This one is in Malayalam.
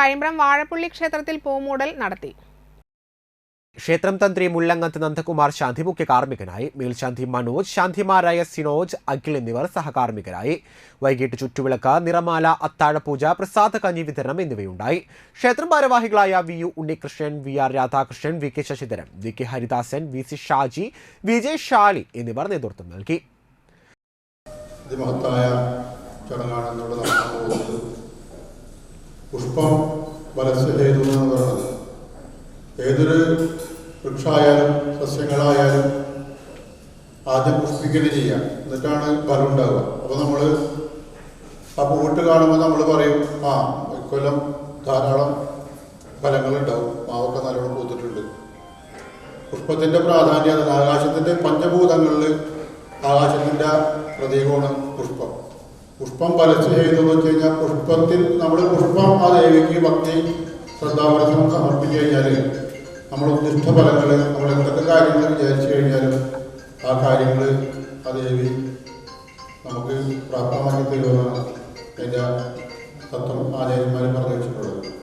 കഴിമ്പ്രം വാഴപ്പുള്ളി ക്ഷേത്രത്തിൽ പൂമൂടൽ നടത്തി. ക്ഷേത്രം തന്ത്രി മുല്ലങ്ങത്ത് നന്ദകുമാർ ശാന്തി മുഖ്യ കാർമ്മികനായി. മേൽശാന്തി മനോജ് ശാന്തിമാരായ സിനോജ് അഖിൽ എന്നിവർ സഹകാർമ്മികരായി. വൈകിട്ട് ചുറ്റുവിളക്ക് നിറമാല അത്താഴപൂജ പ്രസാദ കഞ്ഞി വിതരണം എന്നിവയുണ്ടായി. ക്ഷേത്രം ഭാരവാഹികളായ V U Unnikrishnan V R Radhakrishnan V K Sasidharan V K Haridasan V C Shaji Vijay Shali എന്നിവർ നേതൃത്വം നൽകി. പോകുന്നത് പുഷ്പം വലസ്യഹേതു എന്ന് ഏതൊരു വൃക്ഷമായാലും സസ്യങ്ങളായാലും ആദ്യം പുഷ്പിക്കുകയും ചെയ്യാം എന്നിട്ടാണ് ഫലം ഉണ്ടാവുക. അപ്പോൾ നമ്മൾ ആ പൂവിട്ട് കാണുമ്പോൾ നമ്മൾ പറയും ആ ഇക്കൊല്ലം ധാരാളം ഫലങ്ങളുണ്ടാവും. മാവൊക്കെ നല്ലോണം പൂത്തിട്ടുണ്ട്. പുഷ്പത്തിന്റെ പ്രാധാന്യം അത് ആകാശത്തിന്റെ പഞ്ചഭൂതങ്ങളിൽ ആകാശത്തിന്റെ പ്രതീകമാണ്. പുഷ്പം പരസ്യം ചെയ്തെന്ന് വെച്ച് കഴിഞ്ഞാൽ പുഷ്പത്തിൽ നമ്മൾ പുഷ്പം ആ ദേവിക്ക് ഭക്തി ശ്രദ്ധാപരസം സമർപ്പിച്ചു കഴിഞ്ഞാൽ നമ്മൾ ഉദ്ദിഷ്ട ഫലങ്ങൾ നമ്മൾ എന്തൊക്കെ കാര്യങ്ങൾ വിചാരിച്ചു കഴിഞ്ഞാലും ആ കാര്യങ്ങൾ ആ ദേവി നമുക്ക് പ്രാപ്തമാക്കി തരുമെന്നാണ് അതിന്റെ തത്വം ആചാര്യന്മാർ പറഞ്ഞു വെച്ചിട്ടുള്ളത്.